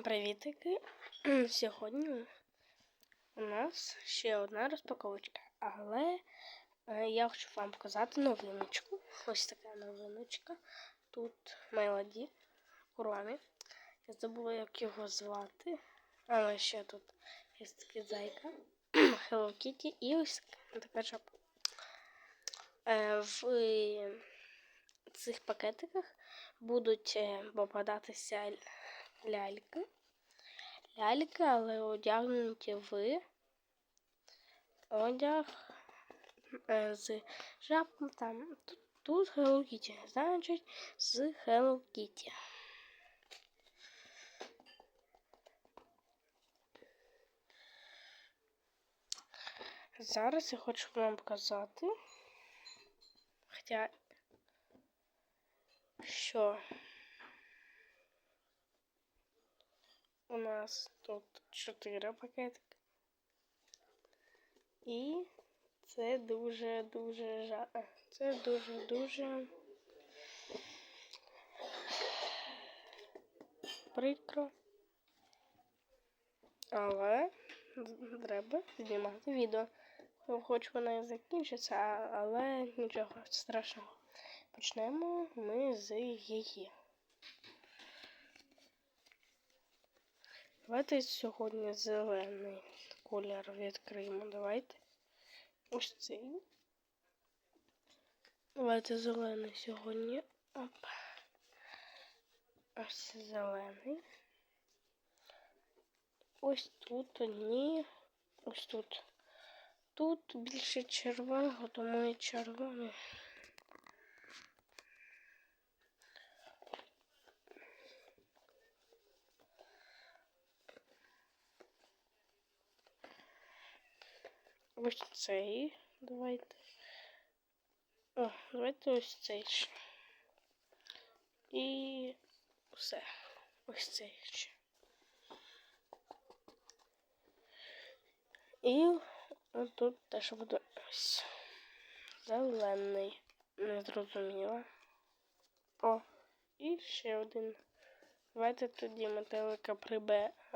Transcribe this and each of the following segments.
Всім привітики! Сьогодні у нас ще одна розпаковочка, але е, я хочу вам показати новиночку. Ось така новиночка. Тут Мелоді Курамі. Я забула, як його звати. Але ще тут є такий зайка, Hello Kitty і ось така жаба. Е, в цих пакетиках будуть е, попадатися ляльки. Ляльки, але одягнуті в одяг е, з жабком там. Тут, тут Hello Kitty, значить з Hello Kitty. Зараз я хочу вам показати. Хоча що у нас тут 4 пакетики. І це дуже-дуже жа... Це дуже-дуже прикро. Але треба знімати відео. Хоч вона і закінчиться, але нічого страшного. Почнемо ми з її. Давайте сьогодні зелений колір відкриємо. Давайте ось цей. Давайте зелений сьогодні. Оп. Ось зелений. Ось тут ні. Ось тут. Тут більше червоного, тому і червоний. Ось цей. Давайте. О, давайте ось цей ще. І все. Ось цей ще. І тут теж буде ось зелений. Не зрозуміло. О, і ще один. Давайте тоді метелика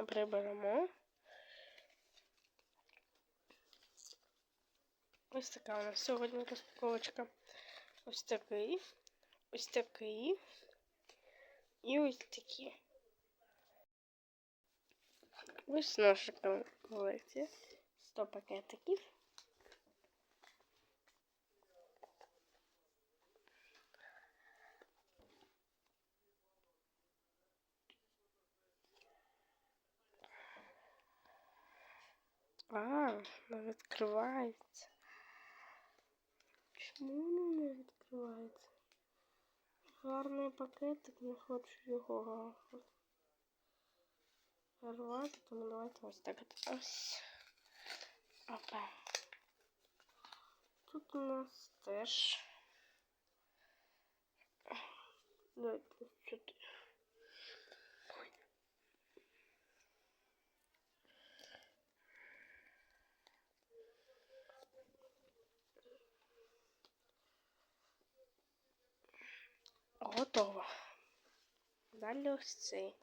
приберемо. Ось така у нас сьогодні розпаковочка. Ось такий, ось такий і ось такі. Ось наша колекція. 100 пакетиків. А, не відкривається. Чому воно не відкривається? Гарний пакетик, не хочу його рвати, тому давайте ось так ось. Опа. Тут у нас теж. Давайте сюди. Готово. Далі ось цей.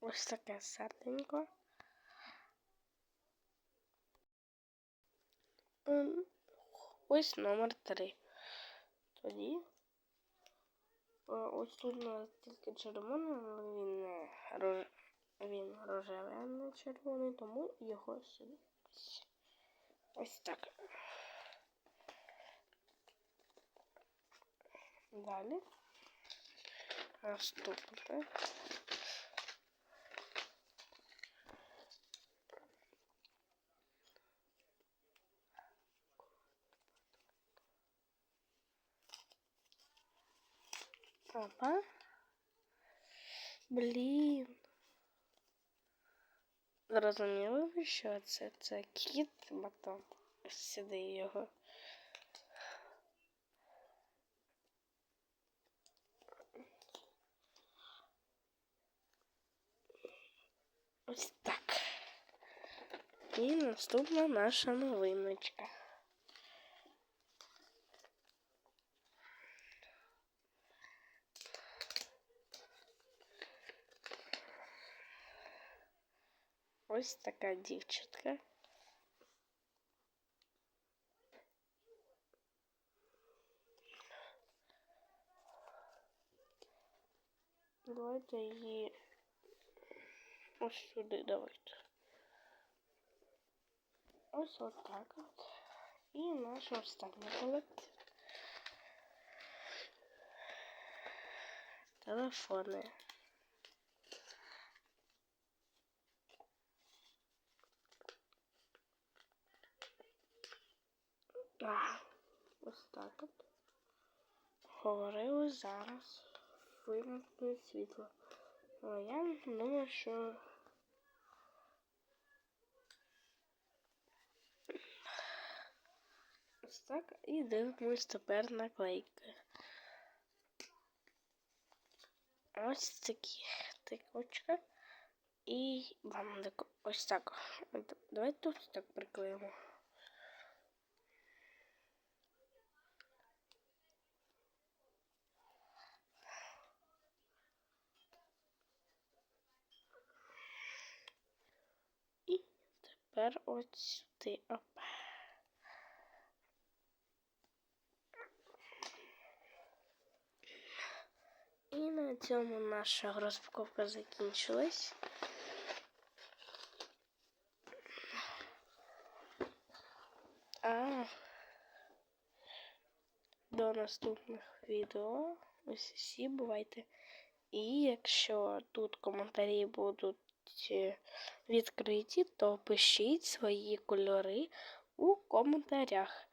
Ось таке серденько. Ось номер три. Тоді ось тут у нас тільки червоний, але він не рож... він рожевий, а не червоний, тому його сюди. Ось так. Далі. Наступне. Опа. Блін. Зрозуміли ви, що це? Це кіт, потім сюди його. Ось так. І наступна наша новиночка. Ось така дівчинка. Давайте її ось сюди давайте. Ось отак от. І наша остання колекція. Телефони. Ось так от. Говорили зараз. Вимкнуть світло. Але я думаю, що ось так і дивимось тепер наклейки. Ось такі тикочка. І бандик. Ось так. Давайте тут так приклеїмо. І тепер от сюди. Оп. І на цьому наша розпаковка закінчилась. А до наступних відео. Ось всі бувайте. І якщо тут коментарі будуть відкриті, то пишіть свої кольори у коментарях.